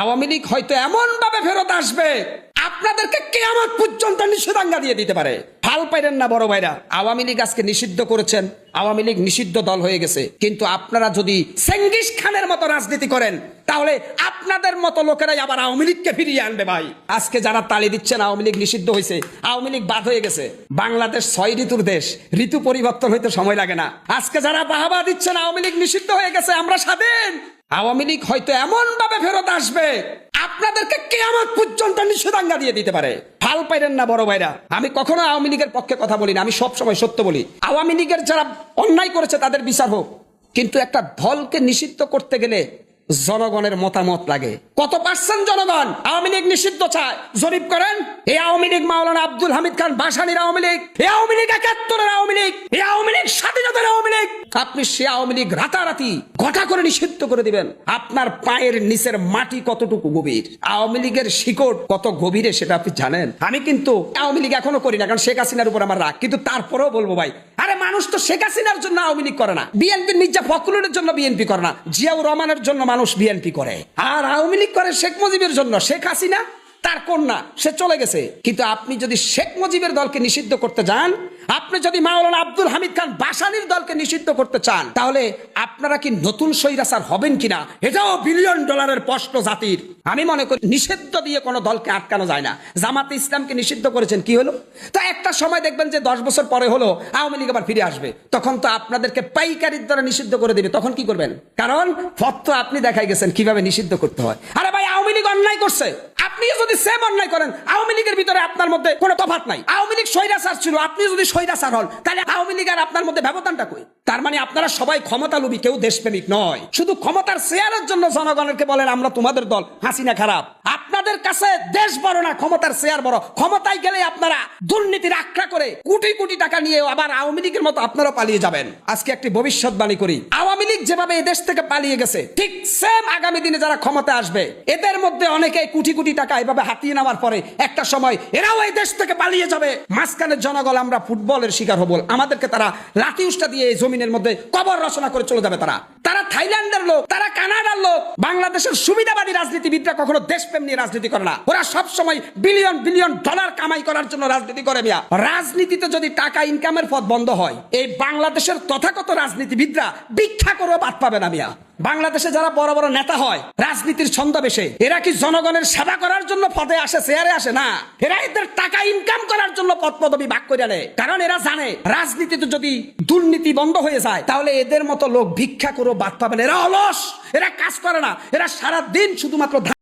আওয়ামী লীগ হয়তো এমনভাবে ফেরত আসবে। আপনাদেরকে কেয়ামত পর্যন্ত নিষেধাজ্ঞা দিয়ে দিতে পারে। ফাল পাইলেন না বড় ভাইরা। আওয়ামী লীগ আজকে নিষিদ্ধ করেছেন। আওয়ামী লীগ নিষিদ্ধ দল হয়ে গেছে। কিন্তু আপনারা যদি সেঙ্গিস খানের মতো রাজনীতি করেন, তাহলে আপনাদের মতো লোকেরাই আবার আওয়ামী লীগকে ফিরিয়ে আনবে ভাই। আজকে যারা তালি দিচ্ছেন, আওয়ামী লীগ নিষিদ্ধ হয়েছে। আওয়ামী লীগ বাদ হয়ে গেছে। বাংলাদেশ ছয় ঋতুর দেশ। ঋতু পরিবর্তন হইতে সময় লাগে না। আজকে যারা বাহাবা দিচ্ছেন, আওয়ামী লীগ নিষিদ্ধ হয়ে গেছে, আমরা স্বাধীন। আওয়ামী লীগ হয়তো এমন ভাবে ফেরত আসবে। আপনাদেরকে কে আমার পর্যন্ত নিষেধাজ্ঞা দিয়ে দিতে পারে। ফাল পাইলেন না বড় ভাইরা। আমি কখনো আওয়ামী লীগের পক্ষে কথা বলি না, আমি সবসময় সত্য বলি। আওয়ামী লীগের যারা অন্যায় করেছে তাদের বিচার হোক। কিন্তু একটা দলকে নিষিদ্ধ করতে গেলে জনগণের মতামত লাগে। কত পার্সেন্ট জনগণ আওয়ামী লীগ নিষিদ্ধ চায়? জরিপ করেন। এই আওয়ামী লীগ মাওলানা আব্দুল হামিদ খান বাসানির আওয়ামী লীগ, এই আওয়ামী লীগ একাত্তরের আওয়ামী লীগ, এই আওয়ামী লীগ স্বাধীনতার আওয়ামী লীগ। আপনি সে আওয়ামী লীগ রাতারাতি ঘটা করে নিষিদ্ধ করে দিবেন। আপনার পায়ের নিচের মাটি কতটুকু গভীর? আওয়ামী লীগের শিকড় কত গভীরে সেটা আপনি জানেন? আমি কিন্তু আওয়ামী লীগ এখনও করি না, কারণ শেখ হাসিনার উপর আমার রাগ। কিন্তু তারপরেও বলব ভাই আরে মানুষ তো শেখ হাসিনার জন্য আওয়ামী লীগ করে না। বিএনপি, মির্জা ফখরুলের জন্য বিএনপি করে না। জিয়াউর রহমানের জন্য মানুষ বিএনপি করে। আর আওয়ামী লীগ করে শেখ মুজিবের জন্য। শেখ হাসিনা তার কন্যা, সে চলে গেছে। কিন্তু আপনি যদি শেখ মুজিবের দলকে নিষিদ্ধ করতে যান আপনি যদি মাওলানা আব্দুল হামিদ খান বাসানির দলকে নিষিদ্ধ করতে চান, তাহলে আপনারা কি নতুন স্বৈরাচার হবেন কিনা? এটাও বিলিয়ন ডলারের প্রশ্ন জাতির। আমি মনে করি নিষিদ্ধ দিয়ে কোনো দলকে আটকানো যায় না। জামাতে ইসলামকে নিষিদ্ধ করেছেন, কি হলো? তো একটা সময় দেখবেন যে দশ বছর পরে হলো, আওয়ামী লীগ আবার ফিরে আসবে। তখন তো আপনাদেরকে পাইকারির দ্বারা নিষিদ্ধ করে দিবে। তখন কি করবেন? কারণ ফত তো আপনি দেখাই গেছেন কীভাবে নিষিদ্ধ করতে হয়। আরে ভাই, আওয়ামী লীগ অন্যায় করছে। আপনি যদি সেম অন্যায় করেন, আওয়ামী লীগের ভিতরে আপনার মধ্যে কোনো তফাৎ নাই। আওয়ামী লীগ স্বৈরাচার ছিল আপনি যদি স্বৈরাচার হন। তাহলে আওয়ামী লীগ আর আপনার মধ্যে ব্যবধানটা কই? তার মানে আপনারা সবাই ক্ষমতা লোভী কেউ দেশপ্রেমিক নয়। শুধু ক্ষমতার শেয়ারের জন্য জনগণকে বলেন, আমরা তোমাদের দল। হাসিনা খারাপ। আপনাদের কাছে দেশ বড় না ক্ষমতার শেয়ার বড়? ক্ষমতায় গেলে আপনারা দুর্নীতির আখড়া করে কোটি কোটি টাকা নিয়ে আবার আওয়ামী লীগের মতো আপনারা পালিয়ে যাবেন। আজকে একটি ভবিষ্যৎবাণী করি। আওয়ামী লীগ যেভাবে দেশ থেকে পালিয়ে গেছে, ঠিক সেম আগামী দিনে যারা ক্ষমতা আসবে, এদের মধ্যে অনেকে কোটি কোটি টাকা এভাবে হাতিয়ে নেওয়ার পরে একটা সময় এরাও এই দেশ থেকে পালিয়ে যাবে। মাঝখানের জনগণ, আমরা ফুটবলের শিকার হব। আমাদেরকে তারা লাঠি উষ্টা দিয়ে এই জমিনের মধ্যে কবর রচনা করে চলে যাবে তারা। তারা লোক, তারা কানাডার লোক। বাংলাদেশের সুবিধাবাদী রাজনীতিবিদরা কখনো দেশপ্রেম নিয়ে রাজনীতি করে না। ওরা সব সময় বিলিয়ন বিলিয়ন ডলার কামাই করার জন্য রাজনীতি করে মিয়া। রাজনীতিতে যদি টাকা ইনকামের পথ বন্ধ হয়, এই বাংলাদেশের তথাগত রাজনীতিবিদরা ভিক্ষা করেও বাদ পাবে না মিয়া। বাংলাদেশে যারা বড় বড় নেতা হয়, রাজনীতির ছন্দবেশে এরা কি জনগণের সেবা করার জন্য পদে আসে, চেয়ারে আসে না? এরা এদের টাকা জন্য পদ পদবি ভাগ করে নেয়। কারণ এরা জানে, রাজনীতিতে যদি দুর্নীতি বন্ধ হয়ে যায়, তাহলে এদের মতো লোক ভিক্ষা করো, বাদ পাবেন এরা অলস, এরা কাজ করে না। এরা সারা দিন শুধুমাত্র